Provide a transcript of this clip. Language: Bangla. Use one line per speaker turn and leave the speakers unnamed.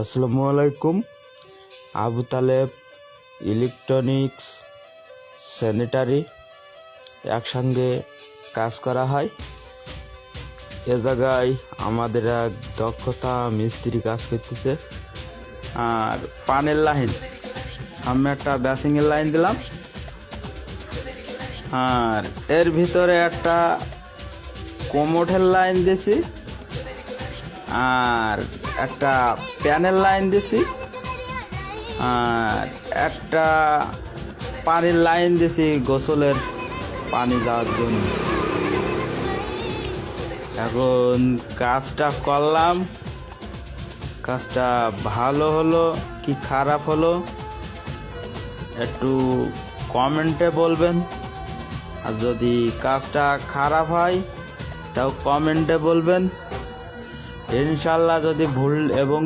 আসসালামু আলাইকুম। আবু তালেব ইলেকট্রনিক্স স্যানিটারি একসঙ্গে কাজ করা হয়। এ জায়গায় আমাদের এক দক্ষতা মিস্ত্রি কাজ করতেছে। আর পানের লাইন। আমি একটা ব্যাসিংয়ের লাইন দিলাম। আর এর ভিতরে একটা কোমোটের লাইন দিছি। আর একটা প্যানেল লাইন দিছি। আর একটা পানির লাইন দিছি গোসলের পানি যাওয়ার জন্য। এখন কাজটা করলাম। কাজটা ভালো হলো কি খারাপ হলো? একটু কমেন্টে বলবেন। আর যদি কাজটা খারাপ হয়, তাও কমেন্টে বলবেন। ইনশাল্লাহ যদি ভুল এবং